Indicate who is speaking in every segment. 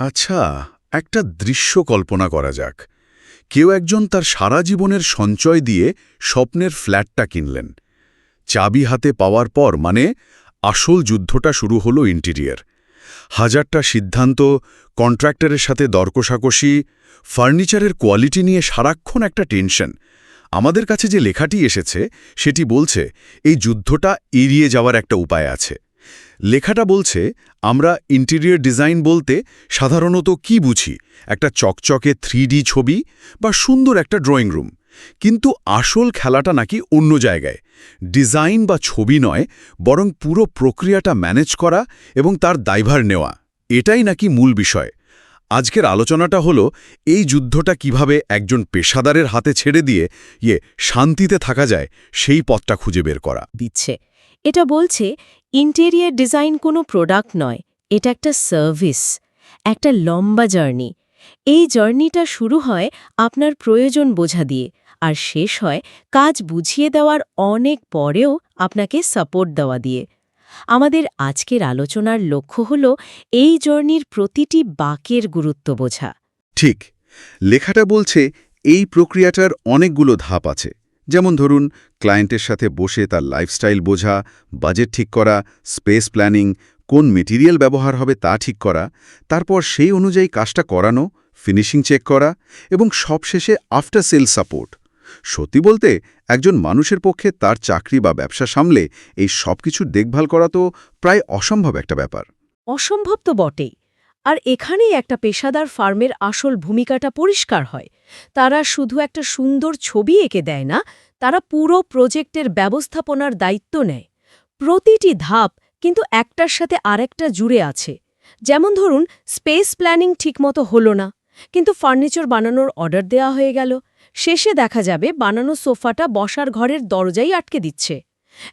Speaker 1: আচ্ছা একটা দৃশ্য কল্পনা করা যাক। কেউ একজন তার সারা জীবনের সঞ্চয় দিয়ে স্বপ্নের ফ্ল্যাটটা কিনলেন। চাবি হাতে পাওয়ার পর মানে আসল যুদ্ধটা শুরু হলো ইন্টিরিয়ার। হাজারটা সিদ্ধান্ত, কন্ট্রাক্টরের সাথে দরকষাকষি ফার্নিচারের কোয়ালিটি নিয়ে সারাক্ষণ একটা টেনশন। আমাদের কাছে যে লেখাটি এসেছে, সেটি বলছে, এই যুদ্ধটা এড়িয়ে যাওয়ার একটা উপায় আছে। লেখাটা বলছে, আমরা ইন্টেরিয়র ডিজাইন বলতে সাধারণত কি বুঝি? একটা চকচকে থ্রি ছবি বা সুন্দর একটা ড্রয়িং রুম কিন্তু আসল খেলাটা নাকি অন্য জায়গায়। ডিজাইন বা ছবি নয়, বরং পুরো প্রক্রিয়াটা ম্যানেজ করা এবং তার দায়ভার নেওয়া। এটাই নাকি মূল বিষয়। আজকের আলোচনাটা হলো, এই যুদ্ধটা কীভাবে একজন পেশাদারের হাতে ছেড়ে দিয়ে ইয়ে শান্তিতে থাকা যায়, সেই পথটা খুঁজে বের করা।
Speaker 2: দিচ্ছে। এটা বলছে ইন্টেরিয়ার ডিজাইন কোনো প্রোডাক্ট নয়, এটা একটা সার্ভিস একটা লম্বা জার্নি এই জার্নিটা শুরু হয় আপনার প্রয়োজন বোঝা দিয়ে, আর শেষ হয় কাজ বুঝিয়ে দেওয়ার অনেক পরেও আপনাকে সাপোর্ট দেওয়া দিয়ে। আমাদের আজকের আলোচনার লক্ষ্য হল এই জার্নির প্রতিটি বাকের গুরুত্ব বোঝা।
Speaker 1: ঠিক, লেখাটা বলছে এই প্রক্রিয়াটার অনেকগুলো ধাপ আছে। যেমন ধরুন, ক্লায়েন্টের সাথে বসে তার লাইফস্টাইল বোঝা, বাজেট ঠিক করা, স্পেস প্ল্যানিং, কোন মেটেরিয়াল ব্যবহার হবে তা ঠিক করা, তারপর সেই অনুযায়ী কাজটা করানো, ফিনিশিং চেক করা এবং সবশেষে আফটার সেল সাপোর্ট। সত্যি বলতে, একজন মানুষের পক্ষে তার চাকরি বা ব্যবসা সামলে এই সব কিছুর দেখভাল করা তো প্রায় অসম্ভব একটা ব্যাপার।
Speaker 2: অসম্ভব তো বটেই। আর এখানেই একটা পেশাদার ফার্মের আসল ভূমিকাটা পরিষ্কার হয়। তারা শুধু একটা সুন্দর ছবি এঁকে দেয় না, তারা পুরো প্রজেক্টের ব্যবস্থাপনার দায়িত্ব নেয়। প্রতিটি ধাপ কিন্তু একটার সাথে আরেকটা জুড়ে আছে। যেমন ধরুন, স্পেস প্ল্যানিং ঠিকমতো হলো না, কিন্তু ফার্নিচার বানানোর অর্ডার দেওয়া হয়ে গেল। শেষে দেখা যাবে বানানো সোফাটা বসার ঘরের দরজাই আটকে দিচ্ছে।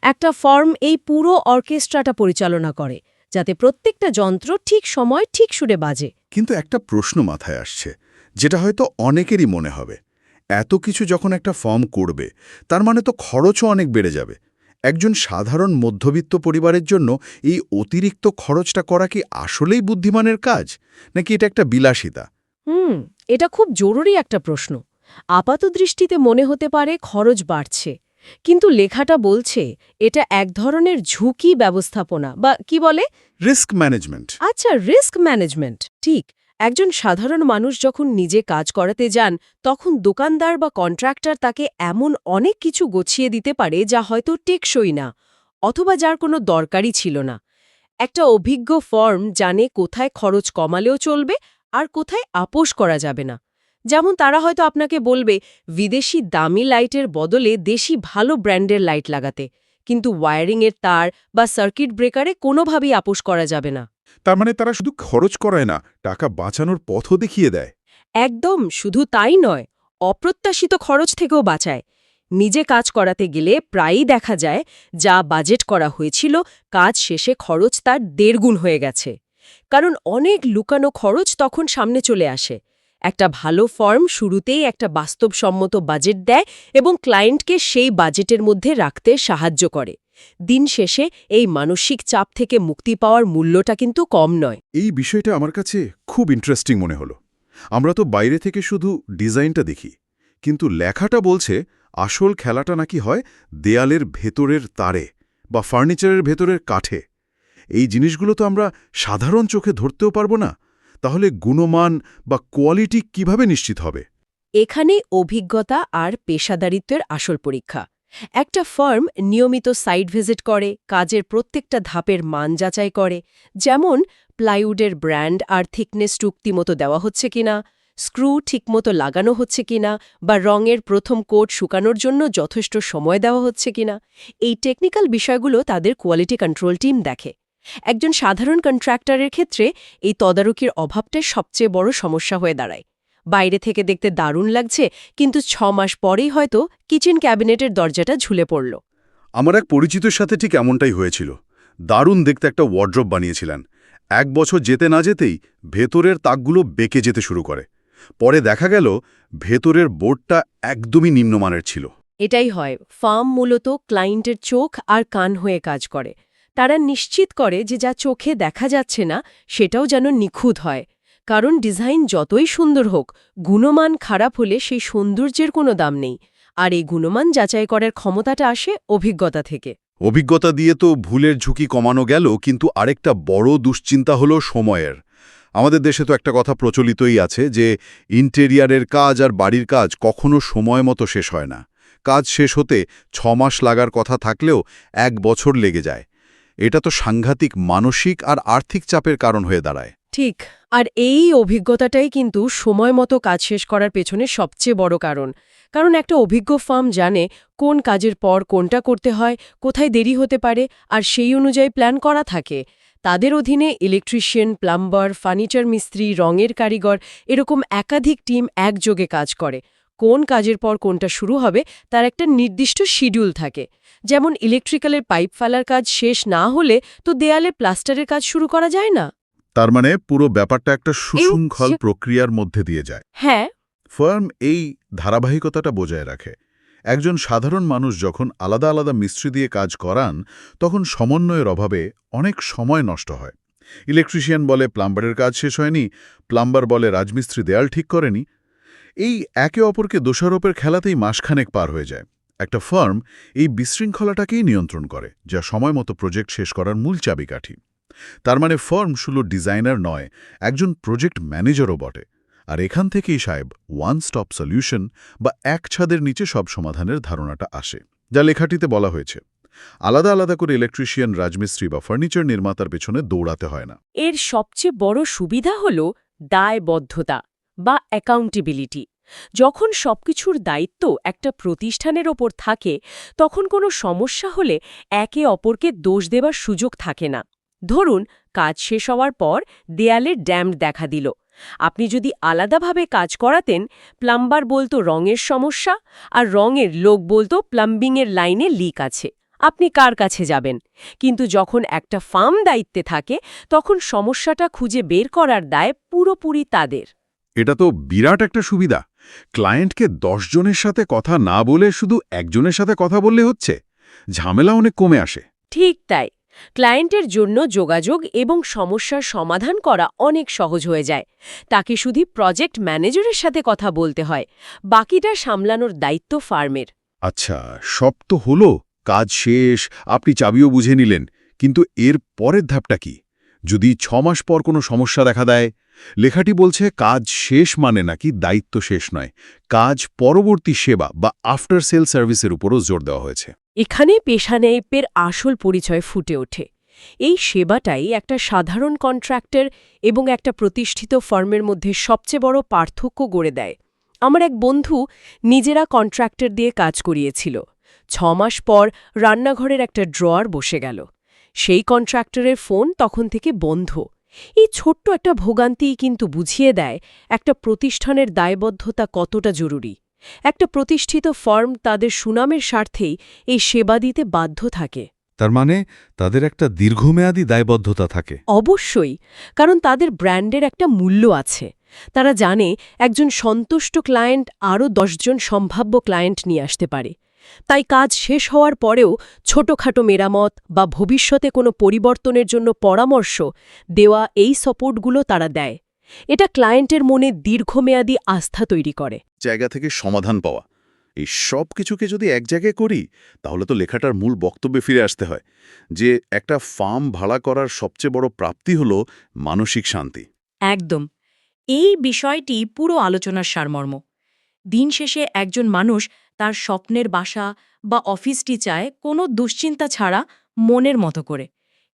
Speaker 2: একটা ফর্ম এই পুরো অর্কেস্ট্রাটা পরিচালনা করে। যাতে প্রত্যেকটা যন্ত্র ঠিক সময় ঠিক সুরে বাজে।
Speaker 1: কিন্তু একটা প্রশ্ন মাথায় আসছে যেটা হয়তো অনেকেরই মনে হবে। এত কিছু যখন একটা ফর্ম করবে তার মানে তো খরচও অনেক বেড়ে যাবে। একজন সাধারণ মধ্যবিত্ত পরিবারের জন্য এই অতিরিক্ত খরচটা করা কি আসলেই বুদ্ধিমানের কাজ? নাকি এটা একটা বিলাসিতা?
Speaker 2: হুম এটা খুব জরুরি একটা প্রশ্ন। আপাতদৃষ্টিতে মনে হতে পারে খরচ বাড়ছে। কিন্তু লেখাটা বলছে এটা এক ধরনের ঝুঁকি ব্যবস্থাপনা বা কি বলে?
Speaker 1: রিস্ক ম্যানেজমেন্ট
Speaker 2: আচ্ছা রিস্ক ম্যানেজমেন্ট ঠিক। একজন সাধারণ মানুষ যখন নিজে কাজ করাতে যান তখন দোকানদার বা কন্ট্রাক্টর তাকে এমন অনেক কিছু গছিয়ে দিতে পারে যা হয়তো টেকসই না অথবা যার কোনো দরকারই ছিল না। একটা অভিজ্ঞ ফর্ম জানে কোথায় খরচ কমালেও চলবে আর কোথায় আপোষ করা যাবে না। যেমন তারা হয়তো আপনাকে বলবে বিদেশি দামি লাইটের বদলে দেশি ভালো ব্র্যান্ডের লাইট লাগাতে। কিন্তু ওয়ারিংয়ের তার বা সার্কিট ব্রেকারে কোনোভাবেই আপোষ করা যাবে না।
Speaker 1: তার মানে তারা শুধু খরচ করায় না টাকা বাঁচানোর পথও দেখিয়ে দেয়।
Speaker 2: একদম শুধু তাই নয় অপ্রত্যাশিত খরচ থেকেও বাঁচায়। নিজে কাজ করাতে গেলে প্রায়ই দেখা যায় যা বাজেট করা হয়েছিল কাজ শেষে খরচ তার দেড়গুণ হয়ে গেছে। কারণ অনেক লুকানো খরচ তখন সামনে চলে আসে। একটা ভালো ফর্ম শুরুতেই একটা বাস্তবসম্মত বাজেট দেয় এবং ক্লায়েন্টকে সেই বাজেটের মধ্যে রাখতে সাহায্য করে। দিন শেষে এই মানসিক চাপ থেকে মুক্তি পাওয়ার মূল্যটা কিন্তু কম নয়।
Speaker 1: এই বিষয়টা আমার কাছে খুব ইন্টারেস্টিং মনে হলো। আমরা তো বাইরে থেকে শুধু ডিজাইনটা দেখি, কিন্তু লেখাটা বলছে আসল খেলাটা নাকি হয় দেয়ালের ভেতরের তারে বা ফার্নিচারের ভেতরের কাঠে। এই জিনিসগুলো তো আমরা সাধারণ চোখে ধরতেও পারব না তাহলে গুণমান বা কোয়ালিটি কীভাবে নিশ্চিত হবে?
Speaker 2: এখানে অভিজ্ঞতা আর পেশাদারিত্বের আসল পরীক্ষা। একটা ফার্ম নিয়মিত সাইট ভিজিট করে, কাজের প্রত্যেকটা ধাপের মান যাচাই করে, যেমন প্লাইউডের ব্র্যান্ড আর থিকনেস চুক্তিমতো দেওয়া হচ্ছে কিনা, স্ক্রু ঠিকমতো লাগানো হচ্ছে কিনা, বা রঙের প্রথম কোট শুকানোর জন্য যথেষ্ট সময় দেওয়া হচ্ছে কিনা। এই টেকনিক্যাল বিষয়গুলো তাদের কোয়ালিটি কন্ট্রোল টিম দেখে। একজন সাধারণ কন্ট্রাক্টরের ক্ষেত্রে এই তদারকির অভাবটাই সবচেয়ে বড় সমস্যা হয়ে দাঁড়ায়। বাইরে থেকে দেখতে দারুণ লাগছে কিন্তু ছ মাস পরেই হয়তো কিচেন ক্যাবিনেটের দরজাটা ঝুলে পড়ল।
Speaker 1: আমার এক পরিচিতের সাথে ঠিক এমনটাই হয়েছিল। দারুণ দেখতে একটা ওয়ার্ড্রপ বানিয়েছিলেন। এক বছর যেতে না যেতেই ভেতরের তাকগুলো বেঁকে যেতে শুরু করে। পরে দেখা গেল ভেতরের বোর্ডটা একদমই নিম্নমানের ছিল।
Speaker 2: এটাই হয় ফার্ম মূলত ক্লায়েন্টের চোখ আর কান হয়ে কাজ করে। তারা নিশ্চিত করে যে যা চোখে দেখা যাচ্ছে না, সেটাও যেন নিখুঁত হয়। কারণ ডিজাইন যতই সুন্দর হোক, গুণমান খারাপ হলে সেই সৌন্দর্যের কোনো দাম নেই। আর এই গুণমান যাচাই করার ক্ষমতাটা আসে অভিজ্ঞতা থেকে।
Speaker 1: অভিজ্ঞতা দিয়ে তো ভুলের ঝুঁকি কমানো গেল, কিন্তু আরেকটা বড় দুশ্চিন্তা হলো সময়ের। আমাদের দেশে তো একটা কথা প্রচলিতই আছে যে, ইন্টেরিয়ারের কাজ আর বাড়ির কাজ কখনো সময় মতো শেষ হয় না। কাজ শেষ হতে ছ মাস লাগার কথা থাকলেও এক বছর লেগে যায়। এটা তো সাংঘাতিক, মানসিক আর আর্থিক চাপের কারণ হয়ে দাঁড়ায়।
Speaker 2: ঠিক, আর এই অভিজ্ঞতাটাই কিন্তু সময় মতো কাজ শেষ করার পেছনে সবচেয়ে বড় কারণ। কারণ একটা অভিজ্ঞ ফার্ম জানে কোন কাজের পর কোনটা করতে হয়, কোথায় দেরি হতে পারে, আর সেই অনুযায়ী প্ল্যান করা থাকে। তাদের অধীনে ইলেকট্রিশিয়ান, প্লাম্বার, ফার্নিচার মিস্ত্রি, রঙের কারিগর, এরকম একাধিক টিম একযোগে কাজ করে। কোন কাজের পর কোনটা শুরু হবে তার একটা নির্দিষ্ট শিডিউল থাকে। যেমন ইলেকট্রিক্যালের পাইপ ফেলার কাজ শেষ না হলে তো দেয়ালে প্লাস্টারের কাজ শুরু করা যায় না।
Speaker 1: তার মানে পুরো ব্যাপারটা একটা সুশৃঙ্খল প্রক্রিয়ার মধ্যে দিয়ে যায়।
Speaker 2: হ্যাঁ।
Speaker 1: ফার্ম এই ধারাবাহিকতাটা বজায় রাখে। একজন সাধারণ মানুষ যখন আলাদা আলাদা মিস্ত্রি দিয়ে কাজ করান তখন সমন্বয়ের অভাবে অনেক সময় নষ্ট হয়। ইলেকট্রিশিয়ান বলে প্লাম্বারের কাজ শেষ হয়নি প্লাম্বার বলে রাজমিস্ত্রি দেয়াল ঠিক করেনি এই একে অপরকে দোষারোপের খেলাতেই মাসখানেক পার হয়ে যায়। একটা ফার্ম এই বিশৃঙ্খলাটাকেই নিয়ন্ত্রণ করে, যা সময় মতো প্রজেক্ট শেষ করার মূল চাবিকাঠি। তার মানে ফার্ম শুধু ডিজাইনার নয়, একজন প্রজেক্ট ম্যানেজারও বটে। আর এখান থেকেই সাহেব ওয়ান স্টপ সলিউশন বা এক ছাদের নিচে সব সমাধানের ধারণাটা আসে, যা লেখাটিতে বলা হয়েছে। আলাদা আলাদা করে ইলেকট্রিশিয়ান রাজমিস্ত্রি বা ফার্নিচার নির্মাতার পেছনে দৌড়াতে হয় না।
Speaker 2: এর সবচেয়ে বড় সুবিধা হল দায়বদ্ধতা। বা অ্যাকাউন্টেবিলিটি যখন সবকিছুর দায়িত্ব একটা প্রতিষ্ঠানের ওপর থাকে, তখন কোনো সমস্যা হলে একে অপরকে দোষ দেবার সুযোগ থাকে না। ধরুন, কাজ শেষ হওয়ার পর দেয়ালে ড্যাম্প দেখা দিল। আপনি যদি আলাদাভাবে কাজ করাতেন, প্লাম্বার বলতো রঙের সমস্যা আর রঙের লোক বলতো প্লাম্বিংয়ের লাইনে লিক আছে। আপনি কার কাছে যাবেন? কিন্তু যখন একটা ফার্ম দায়িত্বে থাকে, তখন সমস্যাটা খুঁজে বের করার দায় পুরোপুরি তাদের।
Speaker 1: এটা তো বিরাট একটা সুবিধা। ক্লায়েন্টকে জনের সাথে কথা না বলে শুধু একজনের সাথে কথা বললে হচ্ছে। ঝামেলা অনেক কমে আসে।
Speaker 2: ঠিক তাই। ক্লায়েন্টের জন্য যোগাযোগ এবং সমস্যার সমাধান করা অনেক সহজ হয়ে যায়। তাকে শুধু প্রজেক্ট ম্যানেজারের সাথে কথা বলতে হয়। বাকিটা সামলানোর দায়িত্ব ফার্মের।
Speaker 1: আচ্ছা সব তো হলো কাজ শেষ আপনি চাবিও বুঝে নিলেন। কিন্তু এর পরের ধাপটা কি? যদি ছ মাস পর কোনো সমস্যা দেখা দেয় লেখাটি বলছে, কাজ শেষ মানে নাকি দায়িত্ব শেষ নয়। কাজ পরবর্তী সেবা বা আফটার সেল সার্ভিসের উপরও জোর দেওয়া হয়েছে।
Speaker 2: এখানে পেশানেইপের আসল পরিচয় ফুটে ওঠে। এই সেবাটাই একটা সাধারণ কন্ট্রাক্টর এবং একটা প্রতিষ্ঠিত ফার্মের মধ্যে সবচেয়ে বড় পার্থক্য গড়ে দেয়। আমার এক বন্ধু নিজেরা কন্ট্রাক্টর দিয়ে কাজ করিয়েছিল। ছ মাস পর রান্নাঘরের একটা ড্রয়ার বসে গেল। সেই কন্ট্রাক্টরের ফোন তখন থেকে বন্ধ। এই ছোট্ট একটা ভোগান্তিই কিন্তু বুঝিয়ে দেয় একটা প্রতিষ্ঠানের দায়বদ্ধতা কতটা জরুরি। একটা প্রতিষ্ঠিত ফার্ম তাদের সুনামের স্বার্থেই এই সেবা দিতে বাধ্য থাকে।
Speaker 3: তার মানে তাদের একটা দীর্ঘমেয়াদী দায়বদ্ধতা থাকে।
Speaker 2: অবশ্যই কারণ তাদের ব্র্যান্ডের একটা মূল্য আছে। তারা জানে একজন সন্তুষ্ট ক্লায়েন্ট আরও দশজন সম্ভাব্য ক্লায়েন্ট নিয়ে আসতে পারে। তাই কাজ শেষ হওয়ার পরেও ছোটখাটো মেরামত বা ভবিষ্যতে কোনো পরিবর্তনের জন্য পরামর্শ দেওয়া এই সাপোর্টগুলো তারা দেয়। এটা ক্লায়েন্টের মনে দীর্ঘমেয়াদী আস্থা তৈরি করে।
Speaker 1: জায়গা থেকে সমাধান পাওয়া। এই সব কিছুকে যদি এক জায়গায় করি তাহলে তো লেখাটার মূল বক্তব্যে ফিরে আসতে হয় যে একটা ফার্ম ভাড়া করার সবচেয়ে বড় প্রাপ্তি হল মানসিক শান্তি।
Speaker 4: একদম। এই বিষয়টি পুরো আলোচনার সারমর্ম। দিন শেষে একজন মানুষ তার স্বপ্নের বাসা বা অফিসটি চায় কোনো দুশ্চিন্তা ছাড়া মনের মতো করে।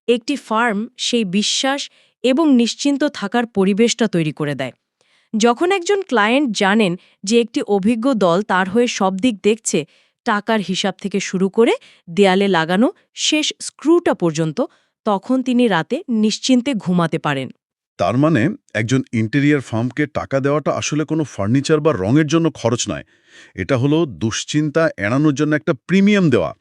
Speaker 4: একটি ফার্ম সেই বিশ্বাস এবং নিশ্চিন্ত থাকার পরিবেশটা তৈরি করে দেয়। যখন একজন ক্লায়েন্ট জানেন যে একটি অভিজ্ঞ দল তার হয়ে সব দিক দেখছে, টাকার হিসাব থেকে শুরু করে দেয়ালে লাগানো শেষ স্ক্রুটা পর্যন্ত, তখন তিনি রাতে নিশ্চিন্তে ঘুমাতে পারেন।
Speaker 1: তার মানে একজন ইন্টেরিয়ার ফার্মকে টাকা দেওয়াটা আসলে কোনো ফার্নিচার বা রঙের জন্য খরচ নয়। এটা হলো দুশ্চিন্তা এড়ানোর জন্য একটা প্রিমিয়াম দেওয়া।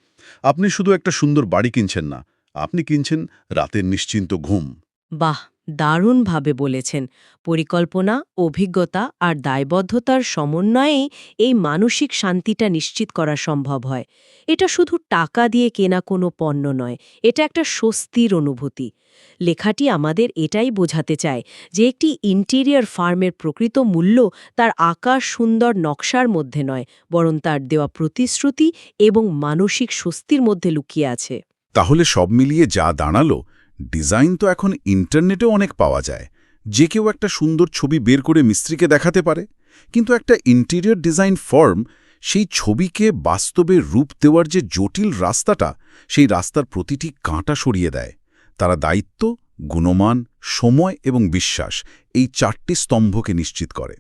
Speaker 1: আপনি শুধু একটা সুন্দর বাড়ি কিনছেন না, আপনি কিনছেন রাতের নিশ্চিন্ত ঘুম।
Speaker 4: বাহ! দারুণভাবে বলেছেন। পরিকল্পনা, অভিজ্ঞতা আর দায়বদ্ধতার সমন্বয়েই এই মানসিক শান্তিটা নিশ্চিত করা সম্ভব হয়। এটা শুধু টাকা দিয়ে কেনা কোনো পণ্য নয়, এটা একটা স্বস্তির অনুভূতি। লেখাটি আমাদের এটাই বোঝাতে চায় যে একটি ইন্টেরিয়ার ফার্মের প্রকৃত মূল্য তার আকাশ সুন্দর নকশার মধ্যে নয়, বরং তার দেওয়া প্রতিশ্রুতি এবং মানসিক স্বস্তির মধ্যে লুকিয়ে আছে।
Speaker 1: তাহলে সব মিলিয়ে যা দাঁড়াল ডিজাইন তো এখন ইন্টারনেটেও অনেক পাওয়া যায়। যে কেউ একটা সুন্দর ছবি বের করে মিস্ত্রিকে দেখাতে পারে, কিন্তু একটা ইন্টেরিয়র ডিজাইন ফর্ম সেই ছবিকে বাস্তবে রূপ দেওয়ার যে জটিল রাস্তাটা, সেই রাস্তার প্রতিটি কাঁটা সরিয়ে দেয়। তারা দায়িত্ব, গুণমান, সময় এবং বিশ্বাস এই চারটি স্তম্ভকে নিশ্চিত করে।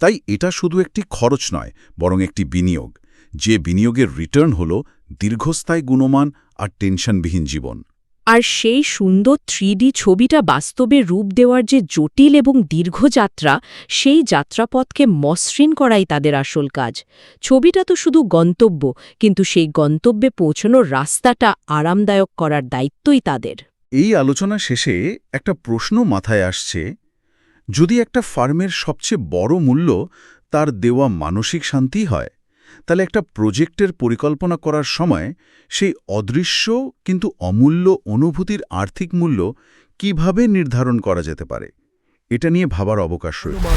Speaker 1: তাই এটা শুধু একটি খরচ নয়, বরং একটি বিনিয়োগ। যে বিনিয়োগের রিটার্ন হল দীর্ঘস্থায়ী গুণমান আর টেনশনবিহীন জীবন।
Speaker 2: আর সেই সুন্দর থ্রিডি ছবিটা বাস্তবে রূপ দেওয়ার যে জটিল এবং দীর্ঘ যাত্রা, সেই যাত্রাপথকে মসৃণ করাই তাদের আসল কাজ। ছবিটা তো শুধু গন্তব্য, কিন্তু সেই গন্তব্যে পৌঁছনোর রাস্তাটা আরামদায়ক করার দায়িত্বই তাদের।
Speaker 1: এই আলোচনা শেষে একটা প্রশ্ন মাথায় আসছে, যদি একটা ফার্মের সবচেয়ে বড় মূল্য তার দেওয়া মানসিক শান্তি হয় তাহলে একটা প্রজেক্টের পরিকল্পনা করার সময় সেই অদৃশ্য কিন্তু অমূল্য অনুভূতির আর্থিক মূল্য কীভাবে নির্ধারণ করা যেতে পারে এটা নিয়ে ভাবার অবকাশ রয়েছে.